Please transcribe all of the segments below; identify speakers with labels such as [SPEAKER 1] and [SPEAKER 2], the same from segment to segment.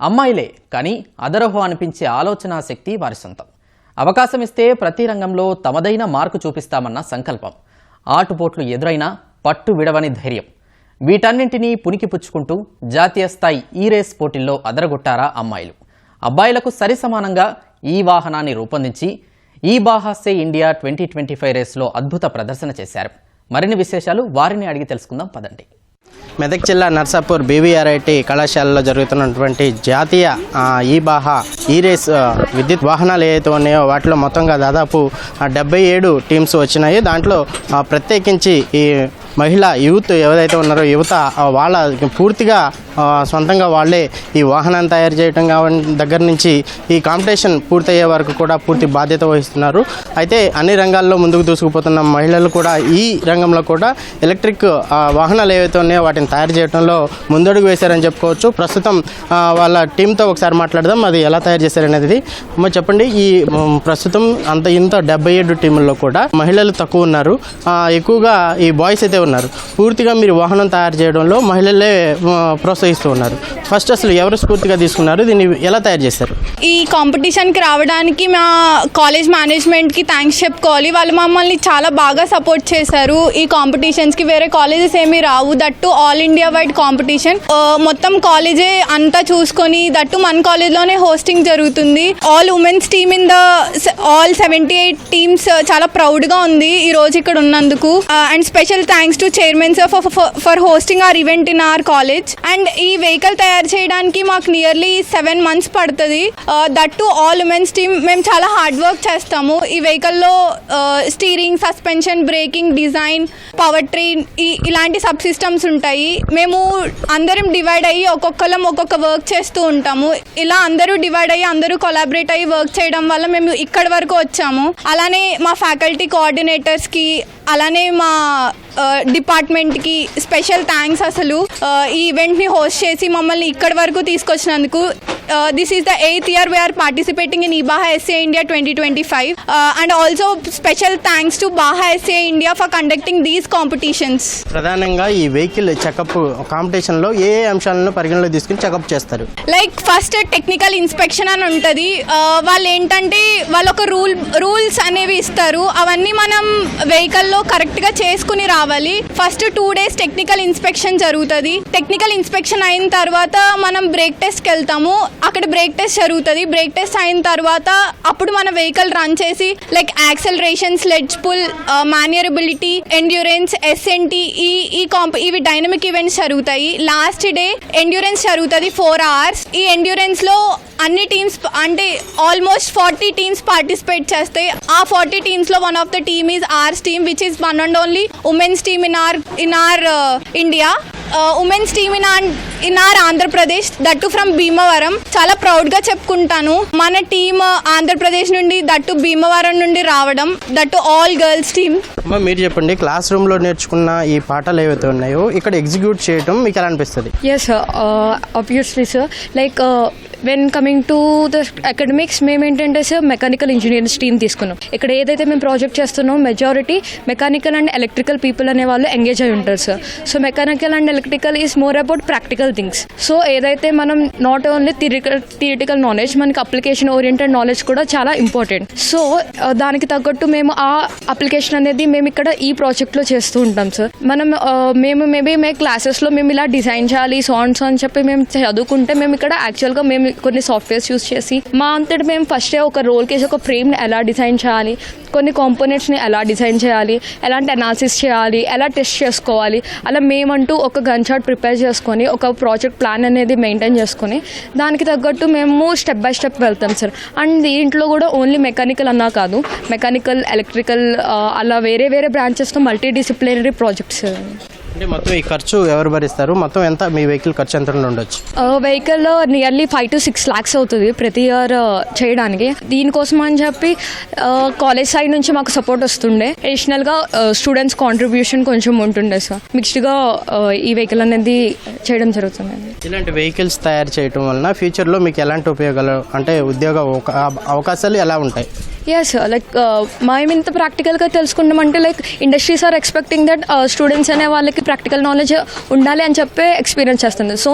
[SPEAKER 1] అమ్మాయిలే కానీ అదరహో అనిపించే ఆలోచనా శక్తి వారి సొంతం. అవకాశం ఇస్తే ప్రతి రంగంలో తమదైన మార్కు చూపిస్తామన్న సంకల్పం. ఆటుపోట్లు ఎదురైనా పట్టు విడవని ధైర్యం. వీటన్నింటినీ పునికి పుచ్చుకుంటూ జాతీయ స్థాయి ఈ రేస్ పోటీల్లో అదరగొట్టారా అమ్మాయిలు. అబ్బాయిలకు సరిసమానంగా ఈ వాహనాన్ని రూపొందించి ఈ Baja SAE India twenty twenty five రేస్లో అద్భుత ప్రదర్శన చేశారు. మరిన్ని విశేషాలు వారిని అడిగి తెలుసుకుందాం. పదండి.
[SPEAKER 2] మెదక్ జిల్లా నర్సాపూర్ బీవీఆర్ఐటి కళాశాలలో జరుగుతున్నటువంటి జాతీయ ఈ బాహా ఈ రేస్ విద్యుత్ వాహనాలు ఏవైతే ఉన్నాయో వాటిలో మొత్తంగా దాదాపు డెబ్బై ఏడు టీమ్స్ వచ్చినాయి. దాంట్లో ప్రత్యేకించి ఈ మహిళా యూత్ ఎవరైతే ఉన్నారో యువత వాళ్ళ పూర్తిగా సొంతంగా వాళ్ళే ఈ వాహనాన్ని తయారు చేయడం కావని దగ్గర నుంచి ఈ కాంపిటీషన్ పూర్తయ్యే వరకు కూడా పూర్తి బాధ్యత వహిస్తున్నారు. అయితే అన్ని రంగాల్లో ముందుకు దూసుకుపోతున్న మహిళలు కూడా ఈ రంగంలో కూడా ఎలక్ట్రిక్ వాహనాలు ఏవైతే ఉన్నాయో వాటిని తయారు చేయడంలో ముందడుగు వేశారని చెప్పుకోవచ్చు. ప్రస్తుతం వాళ్ళ టీంతో ఒకసారి మాట్లాడదాం అది ఎలా తయారు చేశారనేది. మరి చెప్పండి ఈ ప్రస్తుతం అంత ఇంత డెబ్బై ఏడు టీముల్లో కూడా మహిళలు తక్కువ ఉన్నారు. ఎక్కువగా ఈ బాయ్స్ అయితే ఉన్నారు. పూర్తిగా మీరు వాహనం తయారు చేయడంలో మహిళలే మ్, ప్రోత్సహిస్తూ ఉన్నారు. ఫస్ట్ అసలు ఎవరు స్ఫూర్తిగా తీసుకున్నారు? దీన్ని ఎలా తయారు చేశారు?
[SPEAKER 3] ఈ కాంపిటీషన్కి రావడానికి మా కాలేజ్ మేనేజ్మెంట్కి థ్యాంక్స్ చెప్పుకోవాలి. వాళ్ళు మమ్మల్ని చాలా బాగా సపోర్ట్ చేశారు. ఈ కాంపిటీషన్స్కి వేరే కాలేజెస్ ఏమీ రావు. That all India wide competition. మొత్తం కాలేజే అంతా చూసుకొని దట్టు మన కాలేజ్లోనే హోస్టింగ్ జరుగుతుంది. All women's team in the all seventy eight teams చాలా ప్రౌడ్గా ఉంది ఈ రోజు ఇక్కడ ఉన్నందుకు. And special thanks to chairman sir for hosting our event in our college. And ఈ వెహికల్ తయారు చేయడానికి మాకు నియర్లీ సెవెన్ మంత్స్ పడుతుంది. That too all women's team మేము చాలా హార్డ్ వర్క్ చేస్తాము. ఈ వెహికల్లో steering suspension braking design power train ఇలాంటి సబ్ సిస్టమ్స్ ఉంటాయి. మేము అందరం డివైడ్ అయ్యి ఒక్కొక్కరం ఒక్కొక్క వర్క్ చేస్తూ ఉంటాము. ఇలా అందరూ డివైడ్ అయ్యి అందరూ కొలాబరేట్ అయ్యి వర్క్ చేయడం వల్ల మేము ఇక్కడి వరకు వచ్చాము. అలానే మా ఫ్యాకల్టీ కోఆర్డినేటర్స్కి అలానే మా డిపార్ట్మెంట్కి స్పెషల్ థ్యాంక్స్ అసలు. Uh, ఈ ఈవెంట్ని హోస్ట్ చేసి మమ్మల్ని ఇక్కడి వరకు తీసుకొచ్చినందుకు this is the eighth year we are participating in ఈ Baja SAE India twenty twenty five and also special thanks to Baja SAE India for conducting these competitions
[SPEAKER 2] ప్రధానంగా ఈ vehicle checkup కాంపిటీషన్లో ఏ ఏ అంశాలను పరిగణలో తీసుకుని చెకప్ చేస్తారు?
[SPEAKER 3] లైక్ ఫస్ట్ టెక్నికల్ ఇన్స్పెక్షన్ అని ఉంటుంది. వాళ్ళు ఏంటంటే వాళ్ళు ఒక రూల్ రూల్స్ అనేవి ఇస్తారు. అవన్నీ మనం వెహికల్లో కరెక్ట్గా చేసుకుని రావాలి. First two days technical inspection జరుగుతుంది. టెక్నికల్ ఇన్స్పెక్షన్ అయిన తర్వాత మనం బ్రేక్ టెస్ట్కి వెళ్తాము. అక్కడ బ్రేక్ టెస్ట్ జరుగుతుంది. బ్రేక్ టెస్ట్ అయిన తర్వాత అప్పుడు మన వెహికల్ రన్ చేసి like acceleration sledge pull manoeuvrability endurance SNT ఈ ఈ కాంప్ ఇవి డైనమిక్ ఈవెంట్స్ జరుగుతాయి. లాస్ట్ డే ఎండ్యూరెన్స్ జరుగుతుంది ఫోర్ అవర్స్ ఈ ఎండ్యూరెన్స్లో అన్ని టీమ్స్ అంటే ఆల్మోస్ట్ ఫార్టీ టీమ్స్ పార్టిసిపేట్ చేస్తాయి ఆ forty టీమ్స్లో one of the team is ours team which is one and only women's team in our in our India women's team in on in our Andhra Pradesh that from Bhimavaram. చాలా ప్రౌడ్గా చెప్పుకుంటాను. మన team Andhra Pradesh నుండి that Bhimavaram నుండి రావడం that all girls team.
[SPEAKER 2] అమ్మ మీరు చెప్పండి క్లాస్ రూమ్లో నేర్చుకున్న ఈ పాఠాలు ఏవైతే ఉన్నాయో ఇక్కడ ఎగ్జిక్యూట్ చేయడం మీకు ఎలా అనిపిస్తుంది?
[SPEAKER 4] Yes, sir. Obviously, sir. Like uh, when coming to the academics, మేము ఏంటంటే సార్ మెకానికల్ ఇంజనీరింగ్ స్ట్రీమ్ తీసుకున్నాం. ఇక్కడ ఏదైతే మేము ప్రాజెక్ట్ చేస్తున్నామో majority mechanical and electrical people అనే వాళ్ళు ఎంగేజ్ అయి ఉంటారు sir so mechanical and electrical is more about practical things so ఏదైతే మనం not only theorical theoretical knowledge మనకి అప్లికేషన్ ఓరియంటెడ్ నాలెడ్జ్ కూడా చాలా ఇంపార్టెంట్ సో uh, దానికి తగ్గట్టు మేము ఆ అప్లికేషన్ అనేది మేము ఇక్కడ ఈ ప్రాజెక్ట్లో చేస్తూ ఉంటాం సార్ మనం uh, మేము మేబీ మే క్లాసెస్లో మేము ఇలా డిజైన్ చేయాలి సాంగ్స్ అని చెప్పి మేము చదువుకుంటే మేము ఇక్కడ యాక్చువల్గా మేము కొన్ని సాఫ్ట్వేర్స్ యూస్ చేసి మా అంతటి మేము ఫస్టే ఒక రోల్ కేసి ఒక ఫ్రేమ్ని ఎలా డిజైన్ చేయాలి కొన్ని కాంపోనెంట్స్ని ఎలా డిజైన్ చేయాలి ఎలాంటి అనాలిసిస్ చేయాలి ఎలా టెస్ట్ చేసుకోవాలి అలా మేమంటూ ఒక గన్ షాట్ ప్రిపేర్ చేసుకొని ఒక ప్రాజెక్ట్ ప్లాన్ అనేది మెయింటైన్ చేసుకుని దానికి తగ్గట్టు మేము స్టెప్ బై స్టెప్ వెళ్తాం సార్. అండ్ దీంట్లో కూడా ఓన్లీ మెకానికల్ అన్నా కాదు మెకానికల్ ఎలక్ట్రికల్ అలా వేరే వేరే బ్రాంచెస్తో మల్టీ డిసిప్లినరీ ప్రాజెక్ట్స్.
[SPEAKER 2] అంటే మొత్తం ఈ ఖర్చు ఎవరు భరిస్తారు? మొత్తం ఎంత? మీ వెహికల్ ఖర్చు ఎంత ఉండొచ్చు?
[SPEAKER 4] Vehicle nearly five to six lakhs అవుతుంది ప్రతి ఇయర్ చేయడానికి. దీనికోసం అని చెప్పి కాలేజ్ సైడ్ నుంచి మాకు సపోర్ట్ వస్తుండే. అడిషనల్గా స్టూడెంట్స్ కాంట్రిబ్యూషన్ కొంచెం ఉంటుండే సార్ మిక్స్డ్గా ఈ వెహికల్ అనేది చేయడం జరుగుతుంది
[SPEAKER 2] ఇలాంటి వెహికల్స్ తయారు చేయడం వలన ఫ్యూచర్లో మీకు ఎలాంటి ఉపయోగాలు అంటే ఉద్యోగ అవకా- అవకాశాలు ఎలా ఉంటాయి?
[SPEAKER 4] ఎస్ లైక్ మేము ఇంత ప్రాక్టికల్గా తెలుసుకున్నామంటే like industries are expecting that students అనే వాళ్ళకి ప్రాక్టికల్ నాలెడ్జ్ ఉండాలి అని చెప్పే ఎక్స్పీరియన్స్ చేస్తుంది. సో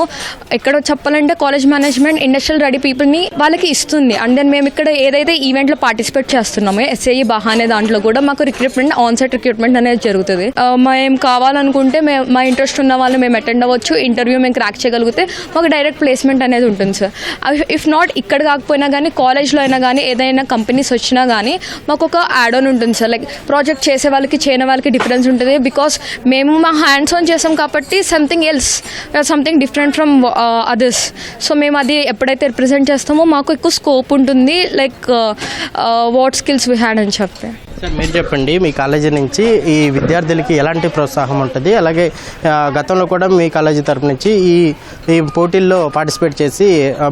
[SPEAKER 4] ఇక్కడ చెప్పాలంటే కాలేజ్ మేనేజ్మెంట్ ఇండస్ట్రియల్ రెడీ పీపుల్ని వాళ్ళకి ఇస్తుంది. అండ్ దెన్ మేము ఇక్కడ ఏదైతే ఈవెంట్లో పార్టిసిపేట్ చేస్తున్నామో ఎస్ఏఈ బహా అనే దాంట్లో కూడా మాకు రిక్రూట్మెంట్ ఆన్ సైట్ రిక్రూట్మెంట్ అనేది జరుగుతుంది. Uh, మేము కావాలనుకుంటే మేము మా ఇంట్రెస్ట్ ఉన్న వాళ్ళు మేము అటెండ్ అవ్వచ్చు. ఇంటర్వ్యూ మేము క్రాక్ చేయగలిగితే మాకు డైరెక్ట్ ప్లేస్మెంట్ అనేది ఉంటుంది సార్ ఇఫ్ నాట్ ఇక్కడ కాకపోయినా కానీ కాలేజ్లో అయినా కానీ ఏదైనా కంపెనీస్ వచ్చినా కానీ మాకు ఒక యాడ్ ఆన్ ఉంటుంది సార్. లైక్ ప్రాజెక్ట్ చేసే వాళ్ళకి చేయని వాళ్ళకి డిఫరెన్స్ ఉంటుంది. బికాస్ మేము మా హ్యాండ్స్ ఆన్ చేసాం కాబట్టి something else something different from others so మేము అది ఎప్పుడైతే రిప్రజెంట్ చేస్తామో మాకు ఎక్కువ స్కోప్ ఉంటుంది. Like what skills we had అని చెప్పి.
[SPEAKER 2] సార్ మీరు చెప్పండి మీ కాలేజీ నుంచి ఈ విద్యార్థులకి ఎలాంటి ప్రోత్సాహం ఉంటుంది? అలాగే గతంలో కూడా మీ కాలేజీ తరపు నుంచి ఈ ఈ పోటీల్లో పార్టిసిపేట్ చేసి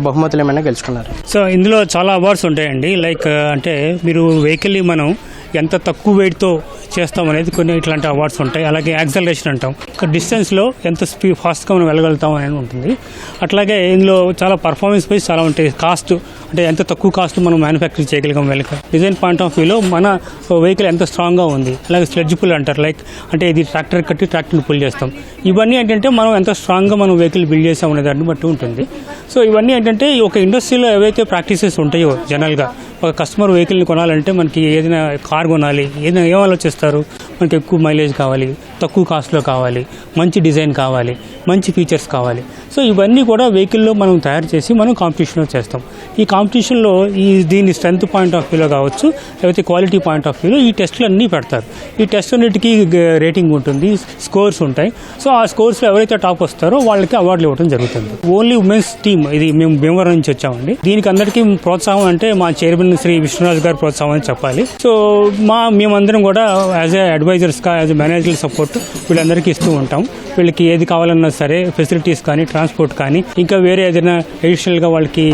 [SPEAKER 2] బహుమతులు ఏమైనా గెలుచుకున్నారు?
[SPEAKER 5] సో ఇందులో చాలా అవార్డ్స్ ఉంటాయండి. లైక్ అంటే మీరు వెహికల్ని మనం ఎంత తక్కువ వెయిట్తో చేస్తాం అనేది కొన్ని ఇట్లాంటి అవార్డ్స్ ఉంటాయి. అలాగే యాక్సలరేషన్ అంటాం. ఒక డిస్టెన్స్లో ఎంత స్పీ ఫాస్ట్గా మనం వెళ్ళగలుగుతాం అనేది ఉంటుంది. అట్లాగే ఇందులో చాలా పర్ఫార్మెన్స్ వైజ్ చాలా ఉంటాయి. కాస్ట్ అంటే ఎంత తక్కువ కాస్ట్ మనం మ్యానుఫ్యాక్చర్ చేయగలిగాం వెళ్ళక డిజైన్ పాయింట్ ఆఫ్ వ్యూలో మన వెహికల్ ఎంత స్ట్రాంగ్గా ఉంది. అలాగే స్లెడ్జ్ పుల్ అంటారు. లైక్ అంటే ఇది ట్రాక్టర్ కట్టి ట్రాక్టర్ని పుల్ చేస్తాం. ఇవన్నీ ఏంటంటే మనం ఎంత స్ట్రాంగ్గా మనం వెహికల్ బిల్డ్ చేసాం అనే దాన్ని బట్టి ఉంటుంది. సో ఇవన్నీ ఏంటంటే ఈ ఒక ఇండస్ట్రీలో ఏవైతే ప్రాక్టీసెస్ ఉంటాయో జనరల్గా ఒక కస్టమర్ వెహికల్ని కొనాలంటే మనకి ఏదైనా కార్ కొనాలి ఏదైనా ఏం ఆలోచిస్తారు? మనకి ఎక్కువ మైలేజ్ కావాలి తక్కువ కాస్ట్లో కావాలి మంచి డిజైన్ కావాలి మంచి ఫీచర్స్ కావాలి. సో ఇవన్నీ కూడా వెహికల్లో మనం తయారు చేసి మనం కాంపిటీషన్లో చేస్తాం. ఈ కాంపిటీషన్లో ఈ దీని స్ట్రెంత్ పాయింట్ ఆఫ్ వ్యూలో కావచ్చు లేకపోతే క్వాలిటీ పాయింట్ ఆఫ్ వ్యూలో ఈ టెస్ట్లు అన్నీ పెడతారు. ఈ టెస్ట్ అన్నిటికీ రేటింగ్ ఉంటుంది స్కోర్స్ ఉంటాయి. సో ఆ స్కోర్స్లో ఎవరైతే టాప్ వస్తారో వాళ్ళకి అవార్డులు ఇవ్వడం జరుగుతుంది. ఓన్లీ ఉమెన్స్ టీమ్ ఇది మేము భీమవరం నుంచి వచ్చామండి. దీనికి అందరికీ ప్రోత్సాహం అంటే మా చైర్మన్ శ్రీ విష్ణురాజు గారి ప్రోత్సాహం అని చెప్పాలి. సో మా మేమందరం కూడా యాజ్ ఏ అడ్వైజర్స్గా యాజ్ ఎ మేనేజర్ సపోర్ట్ వీళ్ళందరికీ ఇస్తూ ఉంటాం. వీళ్ళకి ఏది కావాలన్నా సరే ఫెసిలిటీస్ కానీ ట్రాన్స్పోర్ట్ కానీ ఇంకా వేరే ఏదైనా అడిషనల్గా వాళ్ళకి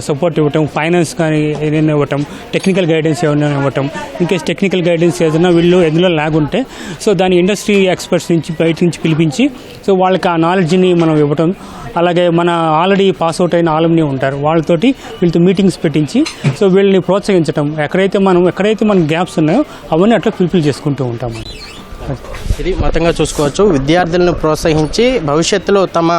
[SPEAKER 5] సపోర్ట్ ఇవ్వటం ఫైనాన్స్ కానీ ఏదైనా ఇవ్వటం టెక్నికల్ గైడెన్స్ ఏమైనా ఇవ్వటం ఇన్కేస్ టెక్నికల్ గైడెన్స్ ఏదైనా వీళ్ళు ఎందులో ల్యాగ్ ఉంటే సో దాని ఇండస్ట్రీ ఎక్స్పర్ట్స్ నుంచి బయట నుంచి పిలిపించి సో వాళ్ళకి ఆ నాలెడ్జ్ని మనం ఇవ్వటం అలాగే మన ఆల్రెడీ పాస్ అవుట్ అయిన ఆలంని ఉంటారు వాళ్ళతోటి వీళ్ళతో మీటింగ్స్ పెట్టించి సో వీళ్ళని ప్రోత్సహించడం ఎక్కడైతే మనం ఎక్కడైతే మన గ్యాప్స్ ఉన్నాయో అవన్నీ అట్లా ఫుల్ఫిల్ చేసుకుంటూ ఉంటాం
[SPEAKER 2] ఇది మొత్తంగా చూసుకోవచ్చు. విద్యార్థులను ప్రోత్సహించి భవిష్యత్తులో తమ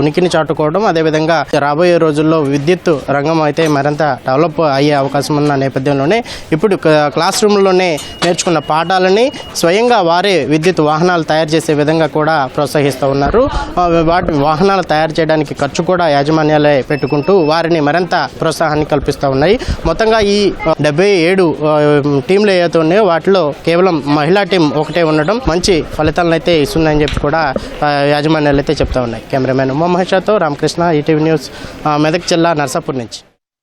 [SPEAKER 2] ఉనికిని చాటుకోవడం అదేవిధంగా రాబోయే రోజుల్లో విద్యుత్ రంగం అయితే మరింత డెవలప్ అయ్యే అవకాశం ఉన్న నేపథ్యంలోనే ఇప్పుడు క్లాస్ రూమ్లోనే నేర్చుకున్న పాఠాలని స్వయంగా వారే విద్యుత్ వాహనాలు తయారు చేసే విధంగా కూడా ప్రోత్సహిస్తూ ఉన్నారు. వాటి వాహనాలు తయారు చేయడానికి ఖర్చు కూడా యాజమాన్యాలే పెట్టుకుంటూ వారిని మరింత ప్రోత్సాహాన్ని కల్పిస్తూ ఉన్నాయి. మొత్తంగా ఈ డెబ్బై ఏడు టీంలు ఏవైతే ఉన్నాయో వాటిలో కేవలం మహిళా టీం ఒకటే ఉండడం మంచి ఫలితాలను అయితే ఇస్తుందని చెప్పి కూడా యాజమాన్యాలు అయితే చెప్తా ఉన్నాయి. కెమెరామెన్ ఉమా మహేషాతో రామకృష్ణ ఈటీవీ న్యూస్ మెదక్ జిల్లా నర్సాపూర్ నుంచి.